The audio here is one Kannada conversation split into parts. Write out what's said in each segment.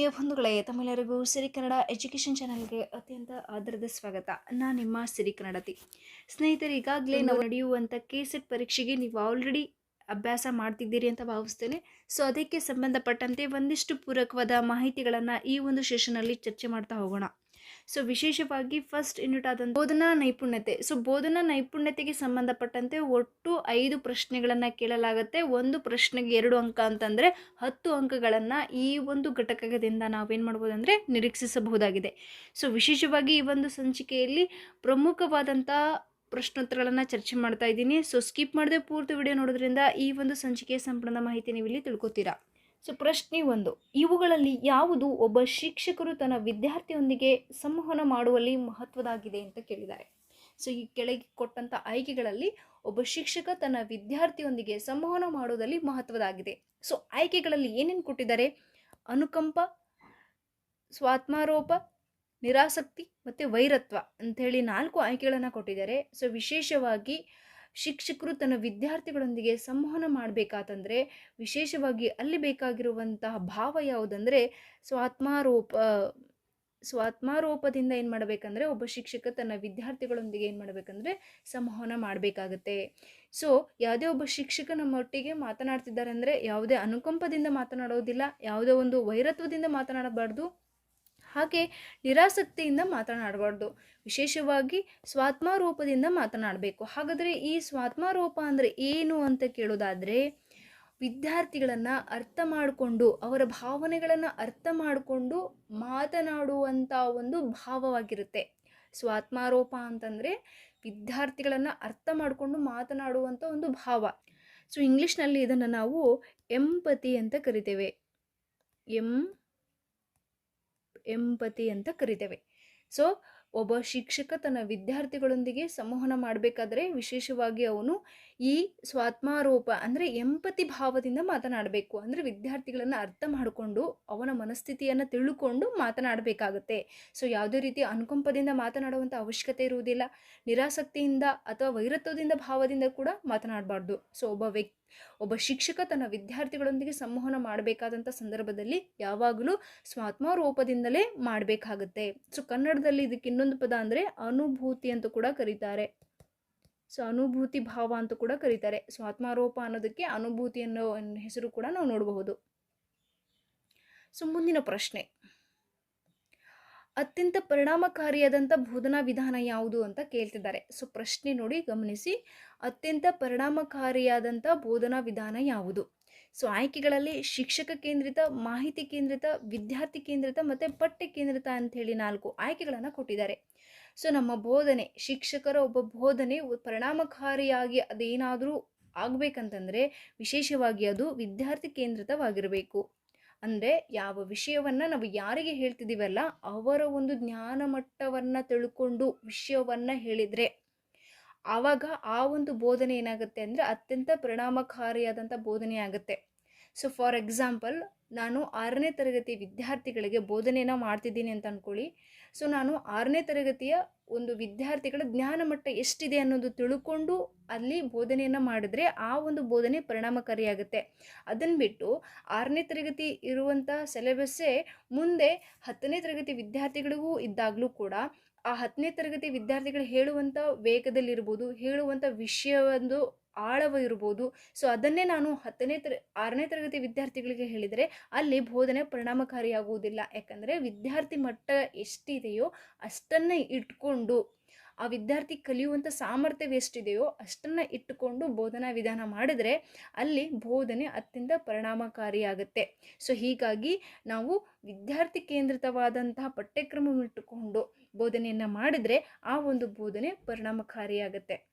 ಆತ್ಮೀಯ ಬಂಧುಗಳೇ ತಮ್ಮೆಲ್ಲರಿಗೂ ಸಿರಿ ಕನ್ನಡ ಎಜುಕೇಷನ್ ಚಾನಲ್ಗೆ ಅತ್ಯಂತ ಆದರದ ಸ್ವಾಗತ. ನಾನು ನಿಮ್ಮ ಸಿರಿ ಕನ್ನಡತಿ. ಸ್ನೇಹಿತರೆ ಈಗಾಗಲೇ ನಾವು ನಡೆಯುವಂಥ ಕೆಸೆಟ್ ಪರೀಕ್ಷೆಗೆ ನೀವು ಆಲ್ರೆಡಿ ಅಭ್ಯಾಸ ಮಾಡ್ತಿದ್ದೀರಿ ಅಂತ ಭಾವಿಸ್ತೇನೆ. ಸೊ ಅದಕ್ಕೆ ಸಂಬಂಧಪಟ್ಟಂತೆ ಒಂದಿಷ್ಟು ಪೂರಕವಾದ ಮಾಹಿತಿಗಳನ್ನು ಈ ಒಂದು ಸೆಷನಲ್ಲಿ ಚರ್ಚೆ ಮಾಡ್ತಾ ಹೋಗೋಣ. ಸೊ ವಿಶೇಷವಾಗಿ ಫಸ್ಟ್ ಯೂನಿಟ್ ಆದಂಥ ಬೋಧನಾ ನೈಪುಣ್ಯತೆ. ಸೊ ಬೋಧನಾ ನೈಪುಣ್ಯತೆಗೆ ಸಂಬಂಧಪಟ್ಟಂತೆ ಒಟ್ಟು ಐದು ಪ್ರಶ್ನೆಗಳನ್ನು ಕೇಳಲಾಗುತ್ತೆ. ಒಂದು ಪ್ರಶ್ನೆಗೆ ಎರಡು ಅಂಕ ಅಂತಂದರೆ ಹತ್ತು ಅಂಕಗಳನ್ನು ಈ ಒಂದು ಘಟಕದಿಂದ ನಾವೇನು ಮಾಡ್ಬೋದು ಅಂದರೆ ನಿರೀಕ್ಷಿಸಬಹುದಾಗಿದೆ. ಸೊ ವಿಶೇಷವಾಗಿ ಈ ಒಂದು ಸಂಚಿಕೆಯಲ್ಲಿ ಪ್ರಮುಖವಾದಂಥ ಪ್ರಶ್ನೋತ್ತರಗಳನ್ನು ಚರ್ಚೆ ಮಾಡ್ತಾ ಇದ್ದೀನಿ. ಸೊ ಸ್ಕಿಪ್ ಮಾಡದೆ ಪೂರ್ತಿ ವಿಡಿಯೋ ನೋಡೋದ್ರಿಂದ ಈ ಒಂದು ಸಂಚಿಕೆಯ ಸಂಪೂರ್ಣ ಮಾಹಿತಿ ನೀವು ಇಲ್ಲಿ ತಿಳ್ಕೊತೀರಾ. ಸೊ ಪ್ರಶ್ನೆ ಒಂದು, ಇವುಗಳಲ್ಲಿ ಯಾವುದು ಒಬ್ಬ ಶಿಕ್ಷಕರು ತನ್ನ ವಿದ್ಯಾರ್ಥಿಯೊಂದಿಗೆ ಸಂವಹನ ಮಾಡುವಲ್ಲಿ ಮಹತ್ವದಾಗಿದೆ ಅಂತ ಕೇಳಿದ್ದಾರೆ. ಸೊ ಈ ಕೆಳಗೆ ಕೊಟ್ಟಂಥ ಆಯ್ಕೆಗಳಲ್ಲಿ ಒಬ್ಬ ಶಿಕ್ಷಕ ತನ್ನ ವಿದ್ಯಾರ್ಥಿಯೊಂದಿಗೆ ಸಂವಹನ ಮಾಡುವುದಲ್ಲಿ ಮಹತ್ವದಾಗಿದೆ. ಸೊ ಆಯ್ಕೆಗಳಲ್ಲಿ ಏನೇನು ಕೊಟ್ಟಿದ್ದಾರೆ? ಅನುಕಂಪ, ಸ್ವಾತ್ಮಾರೋಪ, ನಿರಾಸಕ್ತಿ ಮತ್ತು ವೈರತ್ವ ಅಂಥೇಳಿ ನಾಲ್ಕು ಆಯ್ಕೆಗಳನ್ನು ಕೊಟ್ಟಿದ್ದಾರೆ. ಸೊ ವಿಶೇಷವಾಗಿ ಶಿಕ್ಷಕರು ತನ್ನ ವಿದ್ಯಾರ್ಥಿಗಳೊಂದಿಗೆ ಸಂವಹನ ಮಾಡಬೇಕಾತಂದರೆ, ವಿಶೇಷವಾಗಿ ಅಲ್ಲಿ ಬೇಕಾಗಿರುವಂತಹ ಭಾವ ಯಾವುದಂದರೆ, ಸ್ವಾತ್ಮಾರೋಪ, ಸ್ವಾತ್ಮಾರೋಪದಿಂದ ಏನು ಮಾಡಬೇಕಂದ್ರೆ, ಒಬ್ಬ ಶಿಕ್ಷಕ ತನ್ನ ವಿದ್ಯಾರ್ಥಿಗಳೊಂದಿಗೆ ಏನು ಮಾಡಬೇಕಂದ್ರೆ, ಸಂವಹನ ಮಾಡಬೇಕಾಗತ್ತೆ. ಸೊ ಯಾವುದೇ ಒಬ್ಬ ಶಿಕ್ಷಕ ನಮ್ಮೊಟ್ಟಿಗೆ ಮಾತನಾಡ್ತಿದ್ದಾರೆ ಅಂದರೆ, ಯಾವುದೇ ಅನುಕಂಪದಿಂದ ಮಾತನಾಡೋದಿಲ್ಲ, ಯಾವುದೇ ಒಂದು ವೈರತ್ವದಿಂದ ಮಾತನಾಡಬಾರ್ದು. ಹಾಗೆ ನಿರಾಸಕ್ತಿಯಿಂದ ಮಾತನಾಡಬಾರ್ದು. ವಿಶೇಷವಾಗಿ ಸ್ವಾತ್ಮಾರೂಪದಿಂದ ಮಾತನಾಡಬೇಕು. ಹಾಗಾದರೆ ಈ ಸ್ವಾತ್ಮಾರೂಪ ಅಂದರೆ ಏನು ಅಂತ ಕೇಳೋದಾದರೆ, ವಿದ್ಯಾರ್ಥಿಗಳನ್ನು ಅರ್ಥ ಮಾಡಿಕೊಂಡು, ಅವರ ಭಾವನೆಗಳನ್ನು ಅರ್ಥ ಮಾಡಿಕೊಂಡು ಮಾತನಾಡುವಂಥ ಒಂದು ಭಾವವಾಗಿರುತ್ತೆ. ಸ್ವಾತ್ಮಾರೋಪ ಅಂತಂದರೆ ವಿದ್ಯಾರ್ಥಿಗಳನ್ನು ಅರ್ಥ ಮಾಡಿಕೊಂಡು ಮಾತನಾಡುವಂಥ ಒಂದು ಭಾವ. ಸೊ ಇಂಗ್ಲೀಷ್ನಲ್ಲಿ ಇದನ್ನು ನಾವು ಎಂಪತಿ ಅಂತ ಕರಿತೇವೆ. ಎಂ ಎಂಪತಿ ಅಂತ ಕರಿತೇವೆ. ಸೊ ಒಬ್ಬ ಶಿಕ್ಷಕ ತನ್ನ ವಿದ್ಯಾರ್ಥಿಗಳೊಂದಿಗೆ ಸಂವಹನ ಮಾಡಬೇಕಾದ್ರೆ ವಿಶೇಷವಾಗಿ ಅವನು ಈ ಸ್ವಾತ್ಮಾರೋಪ ಅಂದರೆ ಎಂಪತಿ ಭಾವದಿಂದ ಮಾತನಾಡಬೇಕು. ಅಂದರೆ ವಿದ್ಯಾರ್ಥಿಗಳನ್ನು ಅರ್ಥ ಮಾಡಿಕೊಂಡು ಅವನ ಮನಸ್ಥಿತಿಯನ್ನು ತಿಳ್ಕೊಂಡು ಮಾತನಾಡಬೇಕಾಗತ್ತೆ. ಸೊ ಯಾವುದೇ ರೀತಿ ಅನುಕಂಪದಿಂದ ಮಾತನಾಡುವಂಥ ಅವಶ್ಯಕತೆ ಇರುವುದಿಲ್ಲ. ನಿರಾಸಕ್ತಿಯಿಂದ ಅಥವಾ ವೈರತ್ವದಿಂದ ಭಾವದಿಂದ ಕೂಡ ಮಾತನಾಡಬಾರ್ದು. ಸೊ ಒಬ್ಬ ವ್ಯಕ್ತಿ, ಒಬ್ಬ ಶಿಕ್ಷಕ ತನ್ನ ವಿದ್ಯಾರ್ಥಿಗಳೊಂದಿಗೆ ಸಂವಹನ ಮಾಡಬೇಕಾದಂಥ ಸಂದರ್ಭದಲ್ಲಿ ಯಾವಾಗಲೂ ಸ್ವಾತ್ಮಾರೋಪದಿಂದಲೇ ಮಾಡಬೇಕಾಗುತ್ತೆ. ಸೊ ಕನ್ನಡದಲ್ಲಿ ಇದಕ್ಕೆ ಇನ್ನೊಂದು ಪದ ಅಂದರೆ ಅನುಭೂತಿ ಅಂತ ಕೂಡ ಕರೀತಾರೆ. ಸೊ ಅನುಭೂತಿ ಭಾವ ಅಂತ ಕೂಡ ಕರೀತಾರೆ. ಸೊ ಆತ್ಮಾರೋಪ ಅನ್ನೋದಕ್ಕೆ ಅನುಭೂತಿ ಅನ್ನೋ ಹೆಸರು ಕೂಡ ನಾವು ನೋಡಬಹುದು. ಸೊ ಮುಂದಿನ ಪ್ರಶ್ನೆ. ಅತ್ಯಂತ ಪರಿಣಾಮಕಾರಿಯಾದಂಥ ಬೋಧನಾ ವಿಧಾನ ಯಾವುದು ಅಂತ ಕೇಳ್ತಿದ್ದಾರೆ. ಸೊ ಪ್ರಶ್ನೆ ನೋಡಿ ಗಮನಿಸಿ. ಅತ್ಯಂತ ಪರಿಣಾಮಕಾರಿಯಾದಂಥ ಬೋಧನಾ ವಿಧಾನ ಯಾವುದು? ಸೊ ಆಯ್ಕೆಗಳಲ್ಲಿ ಶಿಕ್ಷಕ ಕೇಂದ್ರಿತ, ಮಾಹಿತಿ ಕೇಂದ್ರಿತ, ವಿದ್ಯಾರ್ಥಿ ಕೇಂದ್ರಿತ ಮತ್ತು ಪಠ್ಯ ಕೇಂದ್ರಿತ ಅಂಥೇಳಿ ನಾಲ್ಕು ಆಯ್ಕೆಗಳನ್ನು ಕೊಟ್ಟಿದ್ದಾರೆ. ಸೊ ನಮ್ಮ ಬೋಧನೆ, ಶಿಕ್ಷಕರ ಒಬ್ಬ ಬೋಧನೆ ಪರಿಣಾಮಕಾರಿಯಾಗಿ ಅದೇನಾದರೂ ಆಗಬೇಕಂತಂದರೆ ವಿಶೇಷವಾಗಿ ಅದು ವಿದ್ಯಾರ್ಥಿ ಕೇಂದ್ರಿತವಾಗಿರಬೇಕು. ಅಂದರೆ ಯಾವ ವಿಷಯವನ್ನು ನಾವು ಯಾರಿಗೆ ಹೇಳ್ತಿದ್ದೀವಲ್ಲ ಅವರ ಒಂದು ಜ್ಞಾನ ಮಟ್ಟವನ್ನು ತಿಳ್ಕೊಂಡು ವಿಷಯವನ್ನು ಹೇಳಿದರೆ. ಆವಾಗ ಆ ಒಂದು ಬೋಧನೆ ಏನಾಗುತ್ತೆ ಅಂದರೆ ಅತ್ಯಂತ ಪರಿಣಾಮಕಾರಿಯಾದಂಥ ಬೋಧನೆ ಆಗುತ್ತೆ. ಸೊ ಫಾರ್ ಎಕ್ಸಾಂಪಲ್, ನಾನು ಆರನೇ ತರಗತಿ ವಿದ್ಯಾರ್ಥಿಗಳಿಗೆ ಬೋಧನೆಯನ್ನು ಮಾಡ್ತಿದ್ದೀನಿ ಅಂತ ಅಂದ್ಕೊಳ್ಳಿ ಸೊ ನಾನು ಆರನೇ ತರಗತಿಯ ಒಂದು ವಿದ್ಯಾರ್ಥಿಗಳ ಜ್ಞಾನ ಮಟ್ಟ ಎಷ್ಟಿದೆ ಅನ್ನೋದು ತಿಳ್ಕೊಂಡು ಅಲ್ಲಿ ಬೋಧನೆಯನ್ನು ಮಾಡಿದ್ರೆ ಆ ಒಂದು ಬೋಧನೆ ಪರಿಣಾಮಕಾರಿಯಾಗುತ್ತೆ. ಅದನ್ನು ಬಿಟ್ಟು ಆರನೇ ತರಗತಿ ಇರುವಂಥ ಸಿಲೆಬಸ್ಸೇ ಮುಂದೆ ಹತ್ತನೇ ತರಗತಿ ವಿದ್ಯಾರ್ಥಿಗಳಿಗೂ ಇದ್ದಾಗಲೂ ಕೂಡ ಆ ಹತ್ತನೇ ತರಗತಿ ವಿದ್ಯಾರ್ಥಿಗಳು ಹೇಳುವಂಥ ವೇಗದಲ್ಲಿರ್ಬೋದು ಹೇಳುವಂಥ ವಿಷಯವೊಂದು ಆಳವ ಇರ್ಬೋದು. ಸೊ ಅದನ್ನೇ ನಾನು ಹತ್ತನೇ ತರ, ಆರನೇ ತರಗತಿ ವಿದ್ಯಾರ್ಥಿಗಳಿಗೆ ಹೇಳಿದರೆ, ಅಲ್ಲಿ ಬೋಧನೆ ಪರಿಣಾಮಕಾರಿಯಾಗುವುದಿಲ್ಲ. ಯಾಕಂದರೆ ವಿದ್ಯಾರ್ಥಿ ಮಟ್ಟ ಎಷ್ಟಿದೆಯೋ ಅಷ್ಟನ್ನು ಇಟ್ಕೊಂಡು, ಆ ವಿದ್ಯಾರ್ಥಿ ಕಲಿಯುವಂಥ ಸಾಮರ್ಥ್ಯವೆಷ್ಟಿದೆಯೋ ಅಷ್ಟನ್ನು ಇಟ್ಟುಕೊಂಡು ಬೋಧನಾ ವಿಧಾನ ಮಾಡಿದರೆ ಅಲ್ಲಿ ಬೋಧನೆ ಅತ್ಯಂತ ಪರಿಣಾಮಕಾರಿಯಾಗುತ್ತೆ. ಸೊ ಹೀಗಾಗಿ ನಾವು ವಿದ್ಯಾರ್ಥಿ ಕೇಂದ್ರಿತವಾದಂತಹ ಪಠ್ಯಕ್ರಮವಿಟ್ಟುಕೊಂಡು ಬೋಧನೆಯನ್ನು ಮಾಡಿದರೆ ಆ ಒಂದು ಬೋಧನೆ ಪರಿಣಾಮಕಾರಿಯಾಗುತ್ತೆ.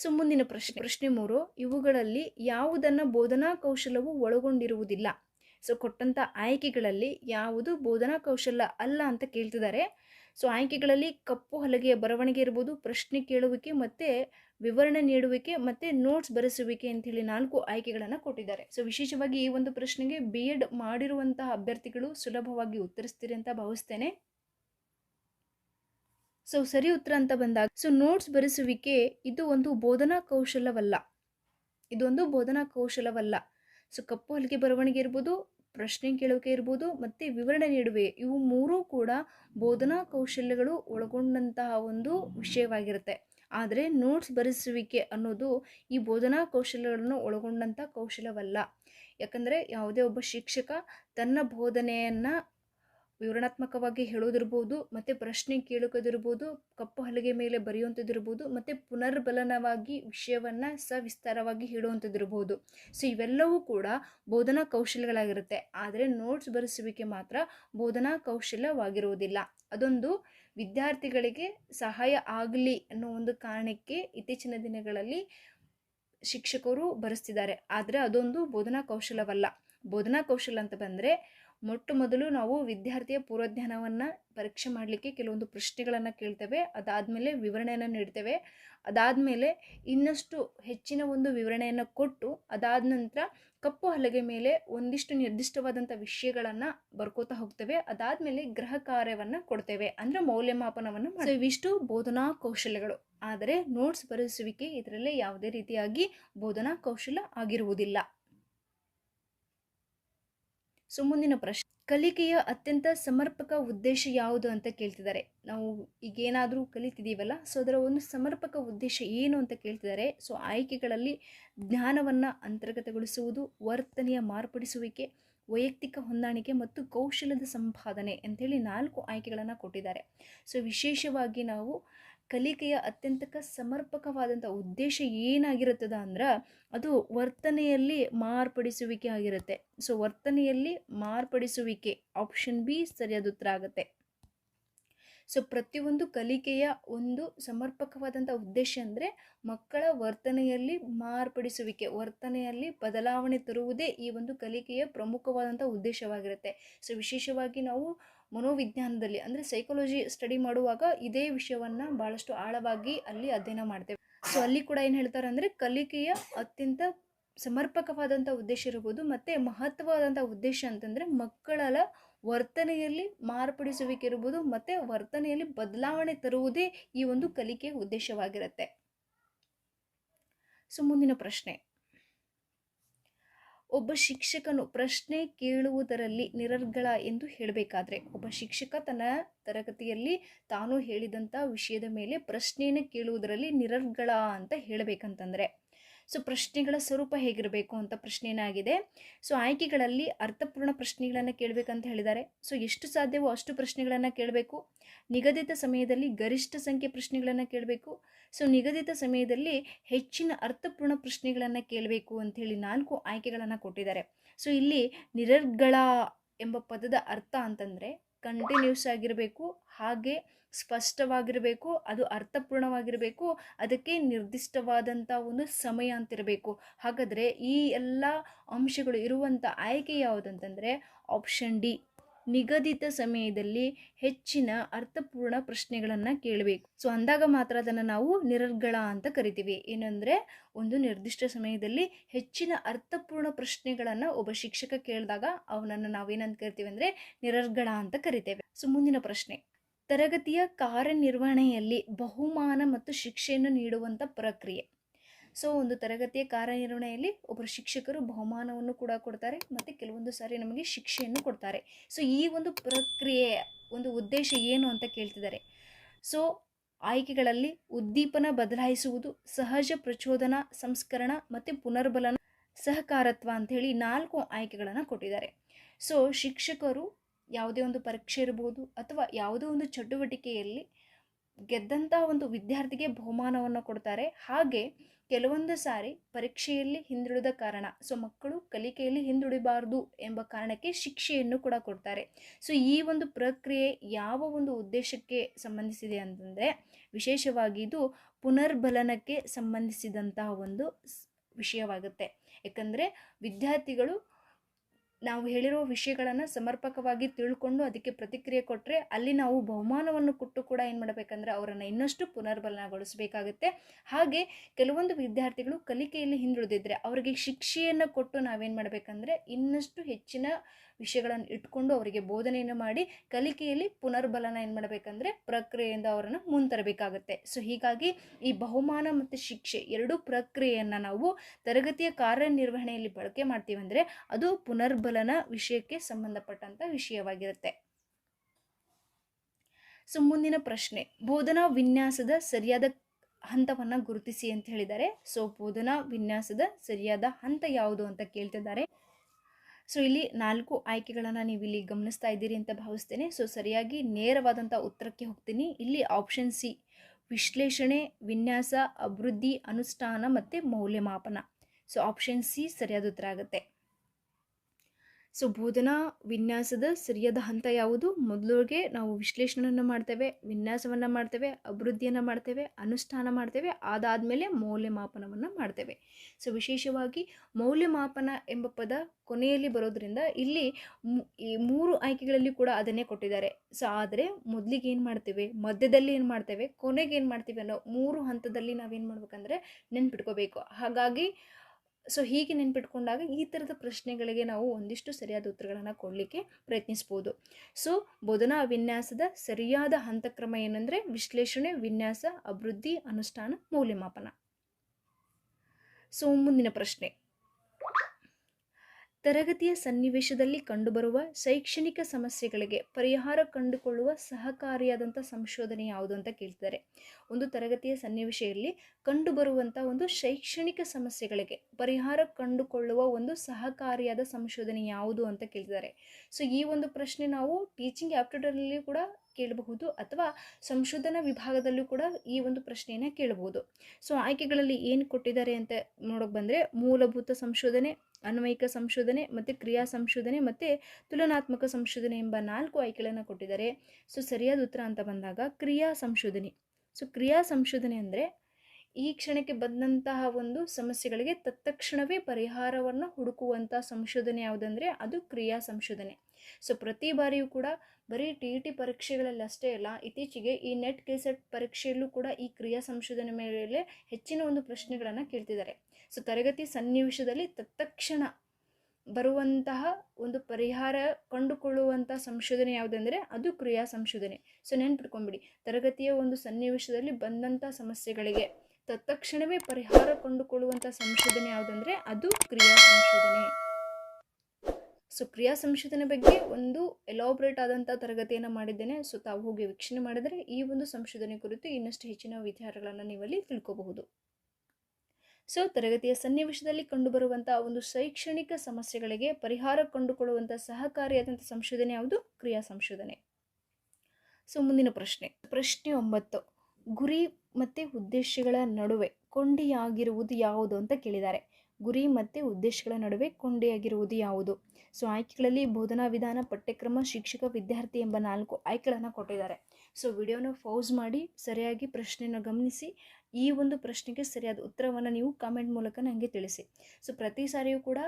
ಸೊ ಮುಂದಿನ ಪ್ರಶ್ನೆ. ಪ್ರಶ್ನೆ ಮೂರು, ಇವುಗಳಲ್ಲಿ ಯಾವುದನ್ನು ಬೋಧನಾ ಕೌಶಲವು ಒಳಗೊಂಡಿರುವುದಿಲ್ಲ? ಸೊ ಕೊಟ್ಟಂಥ ಆಯ್ಕೆಗಳಲ್ಲಿ ಯಾವುದು ಬೋಧನಾ ಕೌಶಲ ಅಲ್ಲ ಅಂತ ಕೇಳ್ತಿದ್ದಾರೆ ಸೊ ಆಯ್ಕೆಗಳಲ್ಲಿ ಕಪ್ಪು ಹಲಗೆಯ ಬರವಣಿಗೆ ಇರ್ಬೋದು, ಪ್ರಶ್ನೆ ಕೇಳುವಿಕೆ ಮತ್ತು ವಿವರಣೆ ನೀಡುವಿಕೆ ಮತ್ತು ನೋಟ್ಸ್ ಬರೆಸುವಿಕೆ ಅಂತೇಳಿ ನಾಲ್ಕು ಆಯ್ಕೆಗಳನ್ನು ಕೊಟ್ಟಿದ್ದಾರೆ. ಸೊ ವಿಶೇಷವಾಗಿ ಈ ಒಂದು ಪ್ರಶ್ನೆಗೆ ಬಿ ಎಡ್ ಮಾಡಿರುವಂತಹ ಅಭ್ಯರ್ಥಿಗಳು ಸುಲಭವಾಗಿ ಉತ್ತರಿಸ್ತೀರಿ ಅಂತ ಭಾವಿಸ್ತೇನೆ. ಸೊ ಸರಿ ಉತ್ತರ ಅಂತ ಬಂದಾಗ ಸೊ ನೋಟ್ಸ್ ಬರೆಸುವಿಕೆ ಇದು ಒಂದು ಬೋಧನಾ ಕೌಶಲವಲ್ಲ. ಇದೊಂದು ಬೋಧನಾ ಕೌಶಲವಲ್ಲ. ಸೊ ಕಪ್ಪು ಹಲಗೆ ಬರವಣಿಗೆ ಇರ್ಬೋದು, ಪ್ರಶ್ನೆ ಕೇಳುವಿಕೆ ಇರ್ಬೋದು, ಮತ್ತು ವಿವರಣೆ ನೀಡುವೆ. ಇವು ಮೂರೂ ಕೂಡ ಬೋಧನಾ ಕೌಶಲ್ಯಗಳು ಒಳಗೊಂಡಂತಹ ಒಂದು ವಿಷಯವಾಗಿರುತ್ತೆ. ಆದರೆ ನೋಟ್ಸ್ ಬರೆಸುವಿಕೆ ಅನ್ನೋದು ಈ ಬೋಧನಾ ಕೌಶಲ್ಯಗಳನ್ನು ಒಳಗೊಂಡಂಥ ಕೌಶಲ್ಯವಲ್ಲ ಯಾಕಂದರೆ ಯಾವುದೇ ಒಬ್ಬ ಶಿಕ್ಷಕ ತನ್ನ ಬೋಧನೆಯನ್ನು ವಿವರಣಾತ್ಮಕವಾಗಿ ಹೇಳೋದಿರ್ಬೋದು, ಮತ್ತು ಪ್ರಶ್ನೆ ಕೇಳೋದಿರ್ಬೋದು ಕಪ್ಪು ಹಲಗೆ ಮೇಲೆ ಬರೆಯುವಂಥದ್ದಿರ್ಬೋದು, ಮತ್ತು ಪುನರ್ಬಲನವಾಗಿ ವಿಷಯವನ್ನು ಸವಿಸ್ತಾರವಾಗಿ ಹೇಳುವಂಥದ್ದಿರ್ಬೋದು. ಸೊ ಇವೆಲ್ಲವೂ ಕೂಡ ಬೋಧನಾ ಕೌಶಲ್ಯಗಳಾಗಿರುತ್ತೆ. ಆದರೆ ನೋಟ್ಸ್ ಬರೆಸುವಿಕೆ ಮಾತ್ರ ಬೋಧನಾ ಕೌಶಲ್ಯವಾಗಿರುವುದಿಲ್ಲ. ಅದೊಂದು ವಿದ್ಯಾರ್ಥಿಗಳಿಗೆ ಸಹಾಯ ಆಗಲಿ ಅನ್ನೋ ಒಂದು ಕಾರಣಕ್ಕೆ ಇತ್ತೀಚಿನ ದಿನಗಳಲ್ಲಿ ಶಿಕ್ಷಕರು ಬರೆಸ್ತಿದ್ದಾರೆ. ಆದರೆ ಅದೊಂದು ಬೋಧನಾ ಕೌಶಲ್ಯವಲ್ಲ. ಬೋಧನಾ ಕೌಶಲ್ಯ ಅಂತ ಬಂದರೆ ಮೊಟ್ಟ ಮೊದಲು ನಾವು ವಿದ್ಯಾರ್ಥಿಯ ಪೂರ್ವಜ್ಞಾನವನ್ನು ಪರೀಕ್ಷೆ ಮಾಡಲಿಕ್ಕೆ ಕೆಲವೊಂದು ಪ್ರಶ್ನೆಗಳನ್ನು ಕೇಳ್ತೇವೆ. ಅದಾದಮೇಲೆ ವಿವರಣೆಯನ್ನು ನೀಡ್ತೇವೆ. ಅದಾದಮೇಲೆ ಇನ್ನಷ್ಟು ಹೆಚ್ಚಿನ ಒಂದು ವಿವರಣೆಯನ್ನು ಕೊಟ್ಟು ಅದಾದ ನಂತರ ಕಪ್ಪು ಹಲಗೆ ಮೇಲೆ ಒಂದಿಷ್ಟು ನಿರ್ದಿಷ್ಟವಾದಂಥ ವಿಷಯಗಳನ್ನು ಬರ್ಕೋತಾ ಹೋಗ್ತೇವೆ. ಅದಾದಮೇಲೆ ಗೃಹ ಕಾರ್ಯವನ್ನು ಕೊಡ್ತೇವೆ. ಅಂದರೆ ಮೌಲ್ಯಮಾಪನವನ್ನು ಮಾಡಿ ಇವಿಷ್ಟು ಬೋಧನಾ ಕೌಶಲ್ಯಗಳು. ಆದರೆ ನೋಟ್ಸ್ ಬರೆಸುವಿಕೆ ಇದರಲ್ಲೇ ಯಾವುದೇ ರೀತಿಯಾಗಿ ಬೋಧನಾ ಕೌಶಲ್ಯ ಆಗಿರುವುದಿಲ್ಲ. ಸೊ ಮುಂದಿನ ಪ್ರಶ್ನೆ. ಕಲಿಕೆಯ ಅತ್ಯಂತ ಸಮರ್ಪಕ ಉದ್ದೇಶ ಯಾವುದು ಅಂತ ಕೇಳ್ತಿದ್ದಾರೆ. ನಾವು ಈಗೇನಾದರೂ ಕಲಿತಿದ್ದೀವಲ್ಲ ಸೊ ಅದರ ಒಂದು ಸಮರ್ಪಕ ಉದ್ದೇಶ ಏನು ಅಂತ ಕೇಳ್ತಿದ್ದಾರೆ. ಸೊ ಆಯ್ಕೆಗಳಲ್ಲಿ ಜ್ಞಾನವನ್ನು ಅಂತರ್ಗತಗೊಳಿಸುವುದು, ವರ್ತನೆಯ ಮಾರ್ಪಡಿಸುವಿಕೆ, ವೈಯಕ್ತಿಕ ಹೊಂದಾಣಿಕೆ ಮತ್ತು ಕೌಶಲ್ಯದ ಸಂಪಾದನೆ ಅಂಥೇಳಿ ನಾಲ್ಕು ಆಯ್ಕೆಗಳನ್ನು ಕೊಟ್ಟಿದ್ದಾರೆ. ಸೊ ವಿಶೇಷವಾಗಿ ನಾವು ಕಲಿಕೆಯ ಅತ್ಯಂತಕ ಸಮರ್ಪಕವಾದಂಥ ಉದ್ದೇಶ ಏನಾಗಿರುತ್ತದೆ ಅಂದ್ರೆ ಅದು ವರ್ತನೆಯಲ್ಲಿ ಮಾರ್ಪಡಿಸುವಿಕೆ ಆಗಿರುತ್ತೆ. ಸೊ ವರ್ತನೆಯಲ್ಲಿ ಮಾರ್ಪಡಿಸುವಿಕೆ ಆಪ್ಷನ್ ಬಿ ಸರಿಯಾದ ಉತ್ತರ ಆಗುತ್ತೆ. ಸೊ ಪ್ರತಿಯೊಂದು ಕಲಿಕೆಯ ಒಂದು ಸಮರ್ಪಕವಾದಂಥ ಉದ್ದೇಶ ಅಂದರೆ ಮಕ್ಕಳ ವರ್ತನೆಯಲ್ಲಿ ಮಾರ್ಪಡಿಸುವಿಕೆ, ವರ್ತನೆಯಲ್ಲಿ ಬದಲಾವಣೆ ತರುವುದೇ ಈ ಒಂದು ಕಲಿಕೆಯ ಪ್ರಮುಖವಾದಂಥ ಉದ್ದೇಶವಾಗಿರುತ್ತೆ. ಸೊ ವಿಶೇಷವಾಗಿ ನಾವು ಮನೋವಿಜ್ಞಾನದಲ್ಲಿ, ಅಂದರೆ ಸೈಕಾಲಜಿ ಸ್ಟಡಿ ಮಾಡುವಾಗ ಇದೇ ವಿಷಯವನ್ನು ಭಾಳಷ್ಟು ಆಳವಾಗಿ ಅಲ್ಲಿ ಅಧ್ಯಯನ ಮಾಡ್ತೇವೆ. ಸೊ ಅಲ್ಲಿ ಕೂಡ ಏನು ಹೇಳ್ತಾರೆ ಅಂದರೆ ಕಲಿಕೆಯ ಅತ್ಯಂತ ಸಮರ್ಪಕವಾದಂಥ ಉದ್ದೇಶ ಇರ್ಬೋದು, ಮತ್ತು ಮಹತ್ವವಾದಂಥ ಉದ್ದೇಶ ಅಂತಂದರೆ ಮಕ್ಕಳ ವರ್ತನೆಯಲ್ಲಿ ಮಾರ್ಪಡಿಸುವಿಕೆ ಇರ್ಬೋದು ಮತ್ತು ವರ್ತನೆಯಲ್ಲಿ ಬದಲಾವಣೆ ತರುವುದೇ ಈ ಒಂದು ಕಲಿಕೆಯ ಉದ್ದೇಶವಾಗಿರುತ್ತೆ. ಸೊ ಮುಂದಿನ ಪ್ರಶ್ನೆ. ಒಬ್ಬ ಶಿಕ್ಷಕನು ಪ್ರಶ್ನೆ ಕೇಳುವುದರಲ್ಲಿ ನಿರರ್ಗಳ ಎಂದು ಹೇಳಬೇಕಾದ್ರೆ, ಒಬ್ಬ ಶಿಕ್ಷಕ ತನ್ನ ತರಗತಿಯಲ್ಲಿ ತಾನು ಹೇಳಿದಂಥ ವಿಷಯದ ಮೇಲೆ ಪ್ರಶ್ನೆಯನ್ನು ಕೇಳುವುದರಲ್ಲಿ ನಿರರ್ಗಳ ಅಂತ ಹೇಳಬೇಕಂತಂದರೆ ಸೊ ಪ್ರಶ್ನೆಗಳ ಸ್ವರೂಪ ಹೇಗಿರಬೇಕು ಅಂತ ಪ್ರಶ್ನೆನಾಗಿದೆ ಸೊ ಆಯ್ಕೆಗಳಲ್ಲಿ ಅರ್ಥಪೂರ್ಣ ಪ್ರಶ್ನೆಗಳನ್ನು ಕೇಳಬೇಕಂತ ಹೇಳಿದ್ದಾರೆ. ಸೊ ಎಷ್ಟು ಸಾಧ್ಯವೋ ಅಷ್ಟು ಪ್ರಶ್ನೆಗಳನ್ನು ಕೇಳಬೇಕು. ನಿಗದಿತ ಸಮಯದಲ್ಲಿ ಗರಿಷ್ಠ ಸಂಖ್ಯೆ ಪ್ರಶ್ನೆಗಳನ್ನು ಕೇಳಬೇಕು. ಸೊ ನಿಗದಿತ ಸಮಯದಲ್ಲಿ ಹೆಚ್ಚಿನ ಅರ್ಥಪೂರ್ಣ ಪ್ರಶ್ನೆಗಳನ್ನು ಕೇಳಬೇಕು ಅಂಥೇಳಿ ನಾಲ್ಕು ಆಯ್ಕೆಗಳನ್ನು ಕೊಟ್ಟಿದ್ದಾರೆ. ಸೊ ಇಲ್ಲಿ ನಿರರ್ಗಳ ಎಂಬ ಪದದ ಅರ್ಥ ಅಂತಂದರೆ ಕಂಟಿನ್ಯೂಸ್ ಆಗಿರಬೇಕು ಹಾಗೆ ಸ್ಪಷ್ಟವಾಗಿರಬೇಕು, ಅದು ಅರ್ಥಪೂರ್ಣವಾಗಿರಬೇಕು, ಅದಕ್ಕೆ ನಿರ್ದಿಷ್ಟವಾದಂಥ ಒಂದು ಸಮಯ ಅಂತಿರಬೇಕು. ಹಾಗಾದರೆ ಈ ಎಲ್ಲ ಅಂಶಗಳು ಇರುವಂಥ ಆಯ್ಕೆ ಯಾವುದಂತಂದರೆ ಆಪ್ಷನ್ ಡಿ ನಿಗದಿತ ಸಮಯದಲ್ಲಿ ಹೆಚ್ಚಿನ ಅರ್ಥಪೂರ್ಣ ಪ್ರಶ್ನೆಗಳನ್ನು ಕೇಳಬೇಕು. ಸೊ ಅಂದಾಗ ಮಾತ್ರ ಅದನ್ನು ನಾವು ನಿರರ್ಗಳ ಅಂತ ಕರಿತೀವಿ. ಏನಂದರೆ ಒಂದು ನಿರ್ದಿಷ್ಟ ಸಮಯದಲ್ಲಿ ಹೆಚ್ಚಿನ ಅರ್ಥಪೂರ್ಣ ಪ್ರಶ್ನೆಗಳನ್ನು ಒಬ್ಬ ಶಿಕ್ಷಕ ಕೇಳಿದಾಗ ಅವನನ್ನು ನಾವೇನಂತ ಕರಿತೀವಿ ಅಂದರೆ ನಿರರ್ಗಳ ಅಂತ ಕರಿತೇವೆ. ಸೊ ಮುಂದಿನ ಪ್ರಶ್ನೆ. ತರಗತಿಯ ಕಾರ್ಯನಿರ್ವಹಣೆಯಲ್ಲಿ ಬಹುಮಾನ ಮತ್ತು ಶಿಕ್ಷೆಯನ್ನು ನೀಡುವಂಥ ಪ್ರಕ್ರಿಯೆ. ಸೊ ಒಂದು ತರಗತಿಯ ಕಾರ್ಯನಿರ್ವಹಣೆಯಲ್ಲಿ ಒಬ್ಬರು ಶಿಕ್ಷಕರು ಬಹುಮಾನವನ್ನು ಕೂಡ ಕೊಡ್ತಾರೆ, ಮತ್ತು ಕೆಲವೊಂದು ಸಾರಿ ನಮಗೆ ಶಿಕ್ಷೆಯನ್ನು ಕೊಡ್ತಾರೆ. ಸೊ ಈ ಒಂದು ಪ್ರಕ್ರಿಯೆಯ ಒಂದು ಉದ್ದೇಶ ಏನು ಅಂತ ಕೇಳ್ತಿದ್ದಾರೆ. ಸೊ ಆಯ್ಕೆಗಳಲ್ಲಿ ಉದ್ದೀಪನ ಬದಲಾಯಿಸುವುದು, ಸಹಜ ಪ್ರಚೋದನಾ, ಸಂಸ್ಕರಣ ಮತ್ತು ಪುನರ್ಬಲನ ಸಹಕಾರತ್ವ ಅಂಥೇಳಿ ನಾಲ್ಕು ಆಯ್ಕೆಗಳನ್ನು ಕೊಟ್ಟಿದ್ದಾರೆ. ಸೊ ಶಿಕ್ಷಕರು ಯಾವುದೇ ಒಂದು ಪರೀಕ್ಷೆ ಇರ್ಬೋದು ಅಥವಾ ಯಾವುದೇ ಒಂದು ಚಟುವಟಿಕೆಯಲ್ಲಿ ಗೆದ್ದಂಥ ಒಂದು ವಿದ್ಯಾರ್ಥಿಗೆ ಬಹುಮಾನವನ್ನು ಕೊಡ್ತಾರೆ. ಹಾಗೆ ಕೆಲವೊಂದು ಸಾರಿ ಪರೀಕ್ಷೆಯಲ್ಲಿ ಹಿಂದುಳಿದ ಕಾರಣ, ಸೊ ಮಕ್ಕಳು ಕಲಿಕೆಯಲ್ಲಿ ಹಿಂದುಳಿಬಾರ್ದು ಎಂಬ ಕಾರಣಕ್ಕೆ ಶಿಕ್ಷೆಯನ್ನು ಕೂಡ ಕೊಡ್ತಾರೆ. ಸೊ ಈ ಒಂದು ಪ್ರಕ್ರಿಯೆ ಯಾವ ಒಂದು ಉದ್ದೇಶಕ್ಕೆ ಸಂಬಂಧಿಸಿದೆ ಅಂತಂದರೆ, ವಿಶೇಷವಾಗಿ ಇದು ಪುನರ್ಬಲನಕ್ಕೆ ಸಂಬಂಧಿಸಿದಂತಹ ಒಂದು ವಿಷಯವಾಗುತ್ತೆ. ಯಾಕಂದರೆ ವಿದ್ಯಾರ್ಥಿಗಳು ನಾವು ಹೇಳಿರೋ ವಿಷಯಗಳನ್ನು ಸಮರ್ಪಕವಾಗಿ ತಿಳ್ಕೊಂಡು ಅದಕ್ಕೆ ಪ್ರತಿಕ್ರಿಯೆ ಕೊಟ್ಟರೆ ಅಲ್ಲಿ ನಾವು ಬಹುಮಾನವನ್ನು ಕೊಟ್ಟು ಕೂಡ ಏನು ಮಾಡಬೇಕಂದ್ರೆ ಅವರನ್ನು ಇನ್ನಷ್ಟು ಪುನರ್ಬಲನಗೊಳಿಸಬೇಕಾಗುತ್ತೆ. ಹಾಗೆ ಕೆಲವೊಂದು ವಿದ್ಯಾರ್ಥಿಗಳು ಕಲಿಕೆಯಲ್ಲಿ ಹಿಂದುಳಿದಿದ್ದರೆ ಅವರಿಗೆ ಶಿಕ್ಷೆಯನ್ನು ಕೊಟ್ಟು ನಾವೇನು ಮಾಡಬೇಕಂದ್ರೆ ಇನ್ನಷ್ಟು ಹೆಚ್ಚಿನ ವಿಷಯಗಳನ್ನು ಇಟ್ಕೊಂಡು ಅವರಿಗೆ ಬೋಧನೆಯನ್ನು ಮಾಡಿ ಕಲಿಕೆಯಲ್ಲಿ ಪುನರ್ಬಲನ ಏನು ಮಾಡಬೇಕಂದ್ರೆ ಪ್ರಕ್ರಿಯೆಯಿಂದ ಅವರನ್ನು ಮುಂತರಬೇಕಾಗುತ್ತೆ. ಸೊ ಹೀಗಾಗಿ ಈ ಬಹುಮಾನ ಮತ್ತು ಶಿಕ್ಷೆ ಎರಡೂ ಪ್ರಕ್ರಿಯೆಯನ್ನು ನಾವು ತರಗತಿಯ ಕಾರ್ಯನಿರ್ವಹಣೆಯಲ್ಲಿ ಬಳಕೆ ಮಾಡ್ತೀವಿ ಅಂದರೆ ಅದು ಪುನರ್ಬಲನ ವಿಷಯಕ್ಕೆ ಸಂಬಂಧಪಟ್ಟಂಥ ವಿಷಯವಾಗಿರುತ್ತೆ. ಸೊ ಮುಂದಿನ ಪ್ರಶ್ನೆ, ಬೋಧನಾ ವಿನ್ಯಾಸದ ಸರಿಯಾದ ಹಂತವನ್ನು ಗುರುತಿಸಿ ಅಂತ ಹೇಳಿದ್ದಾರೆ ಸೊ ಬೋಧನಾ ವಿನ್ಯಾಸದ ಸರಿಯಾದ ಹಂತ ಯಾವುದು ಅಂತ ಕೇಳ್ತಿದ್ದಾರೆ. ಸೊ ಇಲ್ಲಿ ನಾಲ್ಕು ಆಯ್ಕೆಗಳನ್ನು ನೀವು ಇಲ್ಲಿ ಗಮನಿಸ್ತಾ ಇದ್ದೀರಿ ಅಂತ ಭಾವಿಸ್ತೇನೆ. ಸೊ ಸರಿಯಾಗಿ ನೇರವಾದಂಥ ಉತ್ತರಕ್ಕೆ ಹೋಗ್ತೀನಿ. ಇಲ್ಲಿ ಆಪ್ಷನ್ ಸಿ ವಿಶ್ಲೇಷಣೆ, ವಿನ್ಯಾಸ, ಅಭಿವೃದ್ಧಿ, ಅನುಷ್ಠಾನ ಮತ್ತು ಮೌಲ್ಯಮಾಪನ. ಸೊ ಆಪ್ಷನ್ ಸಿ ಸರಿಯಾದ ಉತ್ತರ ಆಗುತ್ತೆ. ಸೊ ಬೋಧನಾ ವಿನ್ಯಾಸದ ಸರಿಯಾದ ಹಂತ ಯಾವುದು? ಮೊದಲಿಗೆ ನಾವು ವಿಶ್ಲೇಷಣೆಯನ್ನು ಮಾಡ್ತೇವೆ, ವಿನ್ಯಾಸವನ್ನು ಮಾಡ್ತೇವೆ, ಅಭಿವೃದ್ಧಿಯನ್ನು ಮಾಡ್ತೇವೆ, ಅನುಷ್ಠಾನ ಮಾಡ್ತೇವೆ, ಅದಾದಮೇಲೆ ಮೌಲ್ಯಮಾಪನವನ್ನು ಮಾಡ್ತೇವೆ. ಸೊ ವಿಶೇಷವಾಗಿ ಮೌಲ್ಯಮಾಪನ ಎಂಬ ಪದ ಕೊನೆಯಲ್ಲಿ ಬರೋದ್ರಿಂದ ಇಲ್ಲಿ ಈ ಮೂರು ಆಯ್ಕೆಗಳಲ್ಲಿ ಕೂಡ ಅದನ್ನೇ ಕೊಟ್ಟಿದ್ದಾರೆ. ಸೊ ಆದರೆ ಮೊದಲಿಗೆ ಏನು ಮಾಡ್ತೇವೆ? ಮಧ್ಯದಲ್ಲಿ ಏನು ಮಾಡ್ತೇವೆ? ಕೊನೆಗೆ ಏನು ಮಾಡ್ತೀವಿ ಅನ್ನೋ ಮೂರು ಹಂತದಲ್ಲಿ ನಾವೇನು ಮಾಡ್ಬೇಕಂದ್ರೆ ನೆನ್ಪಿಟ್ಕೋಬೇಕು. ಹಾಗಾಗಿ ಸೊ ಹೀಗೆ ನೆನ್ಪಿಟ್ಕೊಂಡಾಗ ಈ ಥರದ ಪ್ರಶ್ನೆಗಳಿಗೆ ನಾವು ಒಂದಿಷ್ಟು ಸರಿಯಾದ ಉತ್ತರಗಳನ್ನು ಕೊಡಲಿಕ್ಕೆ ಪ್ರಯತ್ನಿಸ್ಬೋದು. ಸೊ ಬೋಧನಾ ವಿನ್ಯಾಸದ ಸರಿಯಾದ ಹಂತಕ್ರಮ ಏನಂದರೆ ವಿಶ್ಲೇಷಣೆ, ವಿನ್ಯಾಸ, ಅಭಿವೃದ್ಧಿ, ಅನುಷ್ಠಾನ, ಮೌಲ್ಯಮಾಪನ. ಸೊ ಮುಂದಿನ ಪ್ರಶ್ನೆ. ತರಗತಿಯ ಸನ್ನಿವೇಶದಲ್ಲಿ ಕಂಡುಬರುವ ಶೈಕ್ಷಣಿಕ ಸಮಸ್ಯೆಗಳಿಗೆ ಪರಿಹಾರ ಕಂಡುಕೊಳ್ಳುವ ಸಹಕಾರಿಯಾದಂಥ ಸಂಶೋಧನೆ ಯಾವುದು ಅಂತ ಕೇಳ್ತಿದ್ದಾರೆ. ಒಂದು ತರಗತಿಯ ಸನ್ನಿವೇಶದಲ್ಲಿ ಕಂಡುಬರುವಂಥ ಒಂದು ಶೈಕ್ಷಣಿಕ ಸಮಸ್ಯೆಗಳಿಗೆ ಪರಿಹಾರ ಕಂಡುಕೊಳ್ಳುವ ಒಂದು ಸಹಕಾರಿಯಾದ ಸಂಶೋಧನೆ ಯಾವುದು ಅಂತ ಕೇಳ್ತಿದ್ದಾರೆ. ಸೊ ಈ ಒಂದು ಪ್ರಶ್ನೆ ನಾವು ಟೀಚಿಂಗ್ ಆಪ್ಟಿಟ್ಯೂಡಲ್ಲಿ ಕೂಡ ಕೇಳಬಹುದು ಅಥವಾ ಸಂಶೋಧನಾ ವಿಭಾಗದಲ್ಲೂ ಕೂಡ ಈ ಒಂದು ಪ್ರಶ್ನೆಯನ್ನು ಕೇಳಬಹುದು. ಸೊ ಆಯ್ಕೆಗಳಲ್ಲಿ ಏನು ಕೊಟ್ಟಿದ್ದಾರೆ ಅಂತ ನೋಡೋಕೆ ಬಂದರೆ ಮೂಲಭೂತ ಸಂಶೋಧನೆ ಅನ್ವಯಿಕ ಸಂಶೋಧನೆ ಮತ್ತು ಕ್ರಿಯಾ ಸಂಶೋಧನೆ ಮತ್ತು ತುಲನಾತ್ಮಕ ಸಂಶೋಧನೆ ಎಂಬ ನಾಲ್ಕು ಆಯ್ಕೆಗಳನ್ನು ಕೊಟ್ಟಿದ್ದಾರೆ. ಸೊ ಸರಿಯಾದ ಉತ್ತರ ಅಂತ ಬಂದಾಗ ಕ್ರಿಯಾ ಸಂಶೋಧನೆ. ಸೊ ಕ್ರಿಯಾ ಸಂಶೋಧನೆ ಅಂದರೆ ಈ ಕ್ಷಣಕ್ಕೆ ಬಂದಂತಹ ಒಂದು ಸಮಸ್ಯೆಗಳಿಗೆ ತತ್ಕ್ಷಣವೇ ಪರಿಹಾರವನ್ನು ಹುಡುಕುವಂಥ ಸಂಶೋಧನೆ ಯಾವುದಂದರೆ ಅದು ಕ್ರಿಯಾ ಸಂಶೋಧನೆ. ಸೊ ಪ್ರತಿ ಬಾರಿಯೂ ಕೂಡ ಬರೀ ಟಿ ಇ ಟಿ ಪರೀಕ್ಷೆಗಳಲ್ಲಿ ಅಷ್ಟೇ ಅಲ್ಲ, ಇತ್ತೀಚೆಗೆ ಈ ನೆಟ್ ಕೆಸೆಟ್ ಪರೀಕ್ಷೆಯಲ್ಲೂ ಕೂಡ ಈ ಕ್ರಿಯಾ ಸಂಶೋಧನೆ ಮೇಲೆ ಹೆಚ್ಚಿನ ಒಂದು ಪ್ರಶ್ನೆಗಳನ್ನು ಕೇಳ್ತಿದ್ದಾರೆ. ಸೊ ತರಗತಿ ಸನ್ನಿವೇಶದಲ್ಲಿ ತತ್ಕ್ಷಣ ಬರುವಂತಹ ಒಂದು ಪರಿಹಾರ ಕಂಡುಕೊಳ್ಳುವಂಥ ಸಂಶೋಧನೆ ಯಾವುದಂದರೆ ಅದು ಕ್ರಿಯಾ ಸಂಶೋಧನೆ. ಸೊ ನೆನ್ಪಿಟ್ಕೊಂಬಿಡಿ, ತರಗತಿಯ ಒಂದು ಸನ್ನಿವೇಶದಲ್ಲಿ ಬಂದಂಥ ಸಮಸ್ಯೆಗಳಿಗೆ ತತ್ಕ್ಷಣವೇ ಪರಿಹಾರ ಕಂಡುಕೊಳ್ಳುವಂಥ ಸಂಶೋಧನೆ ಯಾವುದಂದರೆ ಅದು ಕ್ರಿಯಾ ಸಂಶೋಧನೆ. ಸೊ ಕ್ರಿಯಾ ಸಂಶೋಧನೆ ಬಗ್ಗೆ ಒಂದು ಎಲಾಬ್ರೇಟ್ ಆದಂಥ ತರಗತಿಯನ್ನು ಮಾಡಿದ್ದೇನೆ. ಸೊ ತಾವು ಹೋಗಿ ವೀಕ್ಷಣೆ ಮಾಡಿದರೆ ಈ ಒಂದು ಸಂಶೋಧನೆ ಕುರಿತು ಇನ್ನಷ್ಟು ಹೆಚ್ಚಿನ ವಿಚಾರಗಳನ್ನು ನೀವಲ್ಲಿ ತಿಳ್ಕೋಬಹುದು. ಸೊ ತರಗತಿಯ ಸನ್ನಿವೇಶದಲ್ಲಿ ಕಂಡುಬರುವಂಥ ಒಂದು ಶೈಕ್ಷಣಿಕ ಸಮಸ್ಯೆಗಳಿಗೆ ಪರಿಹಾರ ಕಂಡುಕೊಳ್ಳುವಂಥ ಸಹಕಾರಿಯಾದಂಥ ಸಂಶೋಧನೆ ಯಾವುದು? ಕ್ರಿಯಾ ಸಂಶೋಧನೆ. ಸೊ ಮುಂದಿನ ಪ್ರಶ್ನೆ. ಪ್ರಶ್ನೆ ಒಂಬತ್ತು. ಗುರಿ ಮತ್ತು ಉದ್ದೇಶಗಳ ನಡುವೆ ಕೊಂಡಿಯಾಗಿರುವುದು ಯಾವುದು ಅಂತ ಕೇಳಿದ್ದಾರೆ. ಗುರಿ ಮತ್ತು ಉದ್ದೇಶಗಳ ನಡುವೆ ಕೊಂಡಿಯಾಗಿರುವುದು ಯಾವುದು? ಸೊ ಆಯ್ಕೆಗಳಲ್ಲಿ ಬೋಧನಾ ವಿಧಾನ, ಪಠ್ಯಕ್ರಮ, ಶಿಕ್ಷಕ, ವಿದ್ಯಾರ್ಥಿ ಎಂಬ ನಾಲ್ಕು ಆಯ್ಕೆಗಳನ್ನು ಕೊಟ್ಟಿದ್ದಾರೆ. ಸೊ ವಿಡಿಯೋನ ಫೌಸ್ ಮಾಡಿ ಸರಿಯಾಗಿ ಪ್ರಶ್ನೆಯನ್ನು ಗಮನಿಸಿ, ಈ ಒಂದು ಪ್ರಶ್ನೆಗೆ ಸರಿಯಾದ ಉತ್ತರವನ್ನು ನೀವು ಕಾಮೆಂಟ್ ಮೂಲಕ ನನಗೆ ತಿಳಿಸಿ. ಸೊ ಪ್ರತಿ ಸಾರಿಯೂ ಕೂಡ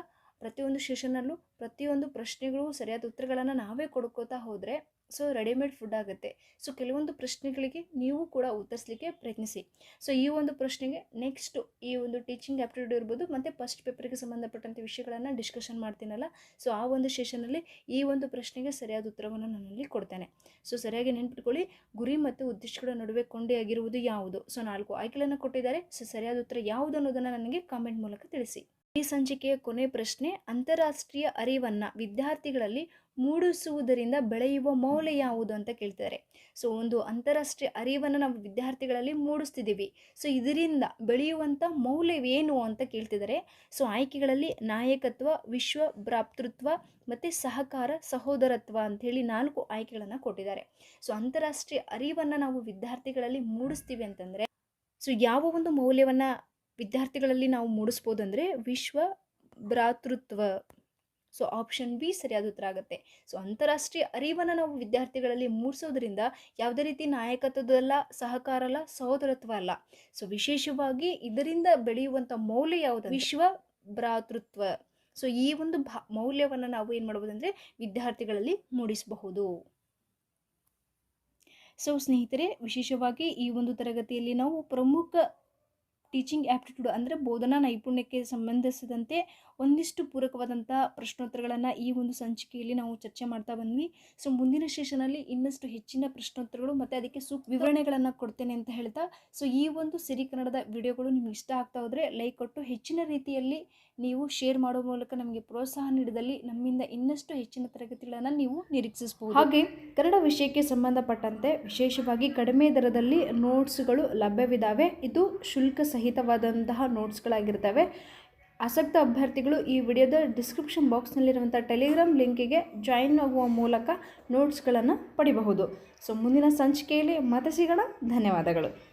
ಪ್ರತಿಯೊಂದು ಸೆಷನ್ನಲ್ಲೂ ಪ್ರತಿಯೊಂದು ಪ್ರಶ್ನೆಗಳು ಸರಿಯಾದ ಉತ್ತರಗಳನ್ನು ನಾವೇ ಕೊಡ್ಕೋತಾ ಹೋದರೆ ಸೊ ರೆಡಿಮೇಡ್ ಫುಡ್ ಆಗುತ್ತೆ. ಸೊ ಕೆಲವೊಂದು ಪ್ರಶ್ನೆಗಳಿಗೆ ನೀವು ಕೂಡ ಉತ್ತರಿಸಲಿಕ್ಕೆ ಪ್ರಯತ್ನಿಸಿ. ಸೊ ಈ ಒಂದು ಪ್ರಶ್ನೆಗೆ ನೆಕ್ಸ್ಟ್ ಈ ಒಂದು ಟೀಚಿಂಗ್ ಆಪ್ಟಿಟ್ಯೂಡ್ ಇರ್ಬೋದು, ಮತ್ತು ಫಸ್ಟ್ ಪೇಪರ್ಗೆ ಸಂಬಂಧಪಟ್ಟಂಥ ವಿಷಯಗಳನ್ನು ಡಿಸ್ಕಷನ್ ಮಾಡ್ತೀನಲ್ಲ, ಸೊ ಆ ಒಂದು ಸೆಷನಲ್ಲಿ ಈ ಒಂದು ಪ್ರಶ್ನೆಗೆ ಸರಿಯಾದ ಉತ್ತರವನ್ನು ನಾನಲ್ಲಿ ಕೊಡ್ತೇನೆ. ಸೊ ಸರಿಯಾಗಿ ನೆನ್ಪಿಟ್ಕೊಳ್ಳಿ, ಗುರಿ ಮತ್ತು ಉದ್ದೇಶಗಳ ನಡುವೆ ಕೊಂಡಿಯಾಗಿರುವುದು ಯಾವುದು? ಸೊ ನಾಲ್ಕು ಆಯ್ಕೆಗಳನ್ನು ಕೊಟ್ಟಿದ್ದಾರೆ, ಸೊ ಸರಿಯಾದ ಉತ್ತರ ಯಾವುದು ಅನ್ನೋದನ್ನು ನನಗೆ ಕಾಮೆಂಟ್ ಮೂಲಕ ತಿಳಿಸಿ. ಈ ಸಂಚಿಕೆಯ ಕೊನೆ ಪ್ರಶ್ನೆ, ಅಂತಾರಾಷ್ಟ್ರೀಯ ಅರಿವನ್ನು ವಿದ್ಯಾರ್ಥಿಗಳಲ್ಲಿ ಮೂಡಿಸುವುದರಿಂದ ಬೆಳೆಯುವ ಮೌಲ್ಯ ಯಾವುದು ಅಂತ ಕೇಳ್ತಾರೆ. ಸೊ, ಒಂದು ಅಂತಾರಾಷ್ಟ್ರೀಯ ಅರಿವನ್ನು ನಾವು ವಿದ್ಯಾರ್ಥಿಗಳಲ್ಲಿ ಮೂಡಿಸ್ತಿದ್ದೀವಿ. ಸೊ, ಇದರಿಂದ ಬೆಳೆಯುವಂಥ ಮೌಲ್ಯವೇನು ಅಂತ ಕೇಳ್ತಿದ್ದಾರೆ. ಸೊ, ಆಯ್ಕೆಗಳಲ್ಲಿ ನಾಯಕತ್ವ ವಿಶ್ವ ಭ್ರಾತೃತ್ವ ಮತ್ತು ಸಹಕಾರ, ಸಹೋದರತ್ವ ಅಂಥೇಳಿ ನಾಲ್ಕು ಆಯ್ಕೆಗಳನ್ನು ಕೊಟ್ಟಿದ್ದಾರೆ. ಸೊ, ಅಂತಾರಾಷ್ಟ್ರೀಯ ಅರಿವನ್ನು ನಾವು ವಿದ್ಯಾರ್ಥಿಗಳಲ್ಲಿ ಮೂಡಿಸ್ತೀವಿ ಅಂತಂದರೆ, ಸೊ, ಯಾವ ಒಂದು ಮೌಲ್ಯವನ್ನು ವಿದ್ಯಾರ್ಥಿಗಳಲ್ಲಿ ನಾವು ಮೂಡಿಸ್ಬೋದು ಅಂದರೆ ವಿಶ್ವ ಭ್ರಾತೃತ್ವ. ಸೊ ಆಪ್ಷನ್ ಬಿ ಸರಿಯಾದ ಉತ್ತರ ಆಗುತ್ತೆ. ಸೊ ಅಂತಾರಾಷ್ಟ್ರೀಯ ಅರಿವನ್ನು ನಾವು ವಿದ್ಯಾರ್ಥಿಗಳಲ್ಲಿ ಮೂಡಿಸೋದ್ರಿಂದ ಯಾವುದೇ ರೀತಿ ನಾಯಕತ್ವದಲ್ಲ, ಸಹಕಾರ ಅಲ್ಲ, ಸಹೋದರತ್ವ ಅಲ್ಲ. ಸೊ ವಿಶೇಷವಾಗಿ ಇದರಿಂದ ಬೆಳೆಯುವಂಥ ಮೌಲ್ಯ ಯಾವುದು ವಿಶ್ವ ಭ್ರಾತೃತ್ವ. ಸೊ ಈ ಒಂದು ಭಾ, ಮೌಲ್ಯವನ್ನು ನಾವು ಏನು ಮಾಡ್ಬೋದು ಅಂದರೆ ವಿದ್ಯಾರ್ಥಿಗಳಲ್ಲಿ ಮೂಡಿಸಬಹುದು. ಸೊ ಸ್ನೇಹಿತರೆ, ವಿಶೇಷವಾಗಿ ಈ ಒಂದು ತರಗತಿಯಲ್ಲಿ ನಾವು ಪ್ರಮುಖ ಟೀಚಿಂಗ್ ಆ್ಯಪ್ಟಿಟ್ಯೂಡ್ ಅಂದರೆ ಬೋಧನಾ ನೈಪುಣ್ಯಕ್ಕೆ ಸಂಬಂಧಿಸಿದಂತೆ ಒಂದಿಷ್ಟು ಪೂರಕವಾದಂಥ ಪ್ರಶ್ನೋತ್ತರಗಳನ್ನು ಈ ಒಂದು ಸಂಚಿಕೆಯಲ್ಲಿ ನಾವು ಚರ್ಚೆ ಮಾಡ್ತಾ ಬಂದ್ವಿ. ಸೊ ಮುಂದಿನ ಸೆಷನಲ್ಲಿ ಇನ್ನಷ್ಟು ಹೆಚ್ಚಿನ ಪ್ರಶ್ನೋತ್ತರಗಳು ಮತ್ತು ಅದಕ್ಕೆ ಸೂಕ್ತ ವಿವರಣೆಗಳನ್ನು ಕೊಡ್ತೇನೆ ಅಂತ ಹೇಳ್ತಾ ಸೊ ಈ ಒಂದು ಸಿರಿ ಕನ್ನಡದ ವಿಡಿಯೋಗಳು ನಿಮ್ಗೆ ಇಷ್ಟ ಆಗ್ತಾ ಹೋದರೆ ಲೈಕ್ ಕೊಟ್ಟು ಹೆಚ್ಚಿನ ರೀತಿಯಲ್ಲಿ ನೀವು ಶೇರ್ ಮಾಡೋ ಮೂಲಕ ನಮಗೆ ಪ್ರೋತ್ಸಾಹ ನೀಡಿದಲ್ಲಿ ನಮ್ಮಿಂದ ಇನ್ನಷ್ಟು ಹೆಚ್ಚಿನ ತರಗತಿಗಳನ್ನು ನೀವು ನಿರೀಕ್ಷಿಸಬಹುದು. ಹಾಗೆ ಕನ್ನಡ ವಿಷಯಕ್ಕೆ ಸಂಬಂಧಪಟ್ಟಂತೆ ವಿಶೇಷವಾಗಿ ಕಡಿಮೆ ದರದಲ್ಲಿ ನೋಟ್ಸ್ಗಳು ಲಭ್ಯವಿದ್ದಾವೆ ಇದು ಶುಲ್ಕ ಸಹಿತವಾದಂತಹ ನೋಟ್ಸ್ಗಳಾಗಿರ್ತವೆ ಆಸಕ್ತ ಅಭ್ಯರ್ಥಿಗಳು ಈ ವಿಡಿಯೋದ ಡಿಸ್ಕ್ರಿಪ್ಷನ್ ಬಾಕ್ಸ್ನಲ್ಲಿರುವಂಥ ಟೆಲಿಗ್ರಾಮ್ ಲಿಂಕಿಗೆ ಜಾಯಿನ್ ಆಗುವ ಮೂಲಕ ನೋಟ್ಸ್ಗಳನ್ನು ಪಡಿಬಹುದು. ಸೊ ಮುಂದಿನ ಸಂಚಿಕೆಯಲ್ಲಿ ಮತ್ತೆ ಸಿಗೋಣ. ಧನ್ಯವಾದಗಳು.